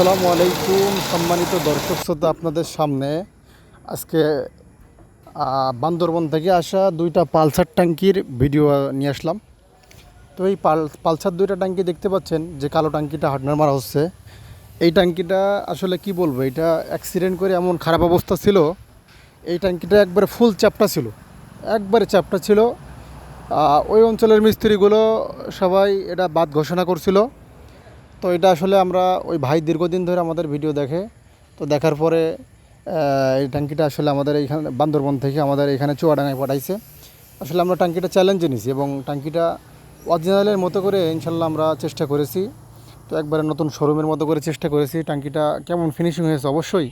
আসসালামু আলাইকুম, সম্মানিত দর্শক শ্রোতা আপনাদের সামনে। আজকে বান্দরবন থেকে আসা দুইটা পালসার ট্যাঙ্কির ভিডিও নিয়ে আসলাম। তো এই পাল, পালসার দুইটা ট্যাঙ্কি দেখতে পাচ্ছেন, যে কালো ট্যাঙ্কিটা হাটনার মারা হচ্ছে। এই ট্যাঙ্কিটা আসলে কি বলব, এটা অ্যাক্সিডেন্ট করে এমন খারাপ অবস্থা ছিল, এই ট্যাঙ্কিটা একবারে ফুল চ্যাপটা ছিল। একবারে চ্যাপটা ছিল। ওই অঞ্চলের মিস্ত্রিগুলো সবাই এটা বাদ ঘোষণা করছিল। তো এটা আসলে আমরা ওই ভাই দীর্ঘদিন ধরে আমাদের ভিডিও দেখে, তো দেখার পরে এই ট্যাঙ্কিটা আসলে আমাদের এইখানে, বান্দরবন থেকে আমাদের এখানে চুয়াডাঙ্গায় পাঠাইছে। আসলে আমরা ট্যাঙ্কিটা চ্যালেঞ্জে নিয়েছি এবং ট্যাঙ্কিটা অরিজিনালের মতো করে ইনশাল্লাহ আমরা চেষ্টা করেছি। তো একবারে নতুন শোরুমের মতো করে চেষ্টা করেছি। ট্যাঙ্কিটা কেমন ফিনিশিং হয়েছে অবশ্যই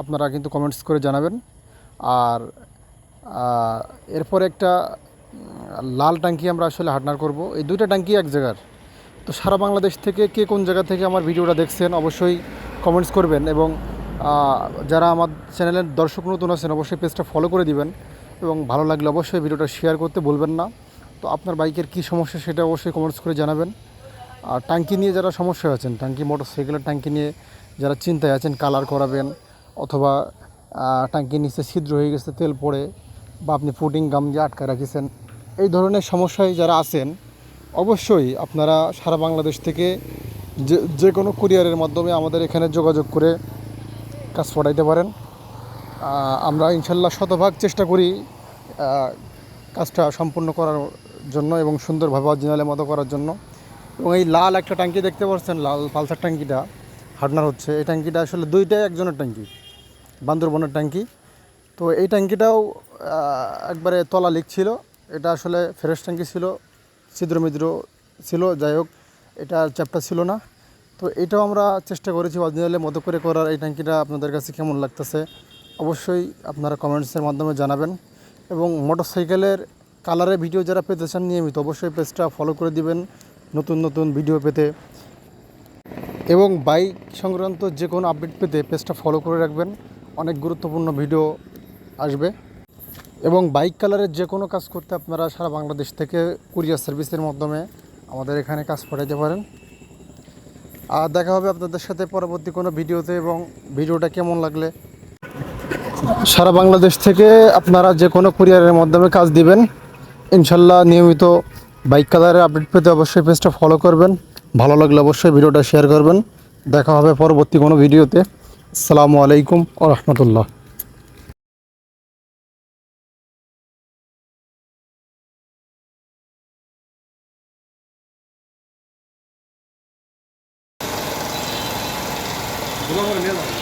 আপনারা কিন্তু কমেন্টস করে জানাবেন। আর এরপরে একটা লাল ট্যাঙ্কি আমরা আসলে হার্ডনার করব। এই দুইটা ট্যাঙ্কি এক জায়গার। তো সারা বাংলাদেশ থেকে কে কোন জায়গা থেকে আমার ভিডিওটা দেখছেন অবশ্যই কমেন্টস করবেন এবং যারা আমার চ্যানেলের দর্শক নতুন আছেন অবশ্যই পেজটা ফলো করে দিবেন এবং ভালো লাগলে অবশ্যই ভিডিওটা শেয়ার করতে বলবেন না। তো আপনার বাইকের কী সমস্যা সেটা অবশ্যই কমেন্টস করে জানাবেন। আর ট্যাঙ্কি নিয়ে যারা সমস্যা আছেন, ট্যাঙ্কি, মোটরসাইকেলের ট্যাঙ্কি নিয়ে যারা চিন্তায় আছেন কালার করাবেন অথবা ট্যাঙ্কির নিচে ছিদ্র হয়ে গেছে, তেল পড়ে বা আপনি ফুটিং গাম দিয়ে আটকা রাখিছেন, এই ধরনের সমস্যায় যারা আছেন অবশ্যই আপনারা সারা বাংলাদেশ থেকে যে যে কোনো কুরিয়ারের মাধ্যমে আমাদের এখানে যোগাযোগ করে কাজ পড়াইতে পারেন। আমরা ইনশাল্লাহ শতভাগ চেষ্টা করি কাজটা সম্পূর্ণ করার জন্য এবং সুন্দরভাবে অরিজিনালের মতো করার জন্য। এবং এই লাল একটা ট্যাঙ্কি দেখতে পাচ্ছেন, লাল পালসার ট্যাঙ্কিটা, হার্ডনার হচ্ছে। এই ট্যাঙ্কিটা আসলে দুইটাই একজনের ট্যাঙ্কি, বান্দরবনের ট্যাঙ্কি। তো এই ট্যাঙ্কিটাও একবারে তলা লিক ছিল। এটা আসলে ফ্রেশ ট্যাঙ্কি ছিল। ছিদ্রমিদ্র ছিল, যাই হোক, এটা চ্যাপ্টা ছিল না। তো এটাও আমরা চেষ্টা করেছি অরিজিনালের মতো করে করার। এই ট্যাঙ্কিটা আপনাদের কাছে কেমন লাগতেছে অবশ্যই আপনারা কমেন্টসের মাধ্যমে জানাবেন। এবং মোটরসাইকেলের কালারের ভিডিও যারা পেতে চান নিয়মিত অবশ্যই পেজটা ফলো করে দিবেন নতুন নতুন ভিডিও পেতে। এবং বাইক সংক্রান্ত যে কোনো আপডেট পেতে পেজটা ফলো করে রাখবেন। অনেক গুরুত্বপূর্ণ ভিডিও আসবে। এবং বাইক কালারের যে কোনো কাজ করতে আপনারা সারা বাংলাদেশ থেকে কুরিয়ার সার্ভিসের মাধ্যমে আমাদের এখানে কাজ পাঠাতে পারেন। আর দেখা হবে আপনাদের সাথে পরবর্তী কোনো ভিডিওতে এবং ভিডিওটা কেমন লাগলে। সারা বাংলাদেশ থেকে আপনারা যে কোনো কুরিয়ারের মাধ্যমে কাজ দিবেন। ইনশাল্লাহ নিয়মিত বাইক কালারের আপডেট পেতে অবশ্যই পেজটা ফলো করবেন। ভালো লাগলে অবশ্যই ভিডিওটা শেয়ার করবেন। দেখা হবে পরবর্তী কোনো ভিডিওতে। আসসালামু আলাইকুম ও রহমতুল্লাহ। দুলা করে নিয়ে যাও